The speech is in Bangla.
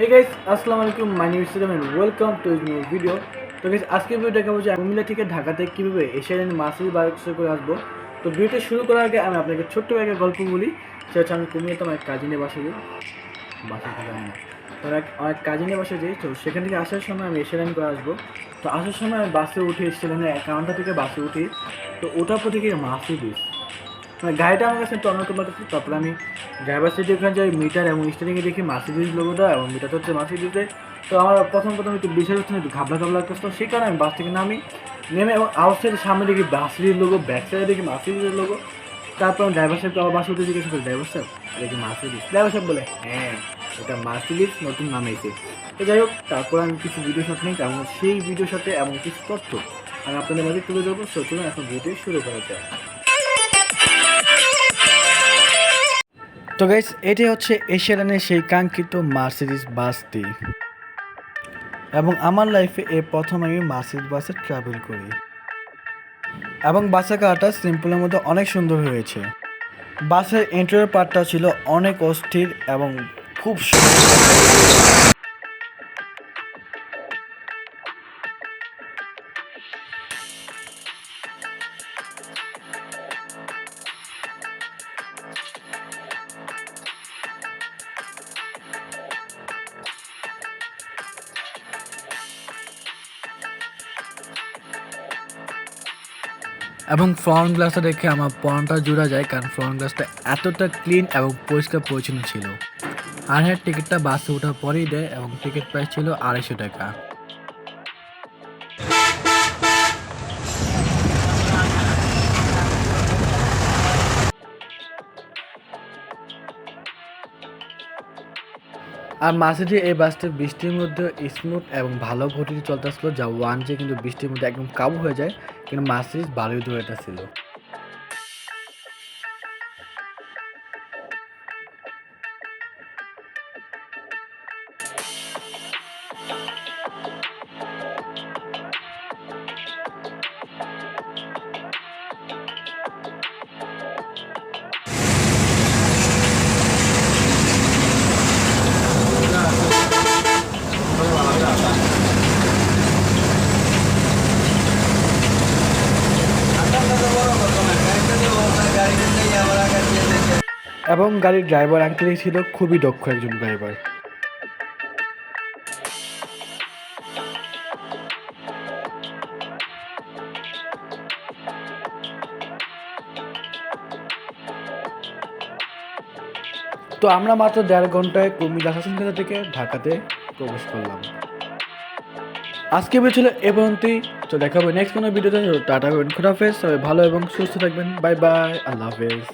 হে গাইস আসসালামু আলাইকুম my name is and welcome to new video তো গাইস আজকের ভিডিও দেখাবো যে কুমিল্লা থেকে ঢাকাতে কীভাবে এশিয়ান মাসির বাইকসে করে আসব। তো ভিডিওটা শুরু করার আগে আমি আপনাকে ছোট্ট একটা গল্প বলি। সেটা হচ্ছে আমি কুমিল্লাতে আমার কাজিনের বাসা যাই। বাসা থেকে না। তো অনেক কাজিনের বাসা যাই। তো সেখান থেকে আসার সময় আমি এশিয়ান করে আসব। তো আসার সময় আমি বাসে উঠে এসেছিলাম কাউন্টার থেকে বাসে উঠি। তো ওটার পর মাসি মানে গাড়িটা আমার কাছে অন্যরকম লাগছে তারপরে আমি ড্রাইভার সিটে ওখানে যাই মিটার এবং স্টারিংয়ে দেখি মার্সিডিজ লোগোটা এবং মিটার হচ্ছে মার্সিডিজে তো আমার প্রথম প্রথম একটু বিষয় হচ্ছে একটু ঘাবলা ঘাবলা লাগতেছিল সেই কারণে আমি বাস থেকে নামি, নেমে এবং আউট সাইডের সামনে দেখি মার্সিডিজ লোগো ব্যাক সাইডে দেখি মার্সিডিজের লোগো তারপর ড্রাইভার সাহেবকে আবার বাসে উঠে জিজ্ঞেস করি ড্রাইভার সাহেব, এটা কি মার্সিডিজ ড্রাইভার সাহেব বলে হ্যাঁ এটা মার্সিডিজ নতুন নামে এসে তো যাই হোক, তারপর আমি কিছু ভিডিও শট নিই এবং সেই ভিডিওর সাথে এমন কিছু তথ্য আমি আপনাদের মাঝে তুলে ধরবো। সো চলুন এখন ভিডিও শুরু করা যায় তো গাইস এটি হচ্ছে এশিয়ানের সেই কাঙ্ক্ষিত মার্সিডিস বাসটি। এবং আমার লাইফে এ প্রথম আমি মার্সিডিস বাসে ট্রাভেল করি। এবং বাসের কাটা সিম্পলের মধ্যে অনেক সুন্দর হয়েছে। বাসের এন্ট্রিয়ার পার্টটা ছিল অনেক অস্থির এবং খুব সুন্দর। এবং ফ্রন্ট গ্লাসটা দেখে আমার পরনটা জোড়া যায়, কারণ ফ্রন্ট গ্লাসটা এতটা ক্লিন এবং পরিষ্কার পরিচ্ছন্ন ছিল। আর হ্যাঁ টিকিটটা বাসে ওঠার পরেই দেয় এবং টিকিট প্রাইস ছিল আড়াইশো টাকা। আর মাসিটি এই বাসটি বৃষ্টির মধ্যে স্মুথ এবং ভালো গতিতে আসলো, যা ওয়ান যে কিন্তু বৃষ্টির মধ্যে একদম কাবু হয়ে যায় কিন্তু মাসিজ ভালোই দূরেটা এবং গাড়ির ড্রাইভার আঙ্কেলই ছিল খুবই দক্ষ একজন ড্রাইভার। তো আমরা মাত্র দেড় ঘন্টায় কুমিল্লা কেন্দ্র থেকে ঢাকাতে প্রবেশ করলাম। আজকে ছিল এ তো দেখাবো নেক্সট কোনো ভিডিওতে টাটা খুদাফেজ সবাই ভালো এবং সুস্থ থাকবেন। বাই বাই আল্লাহ হাফেজ।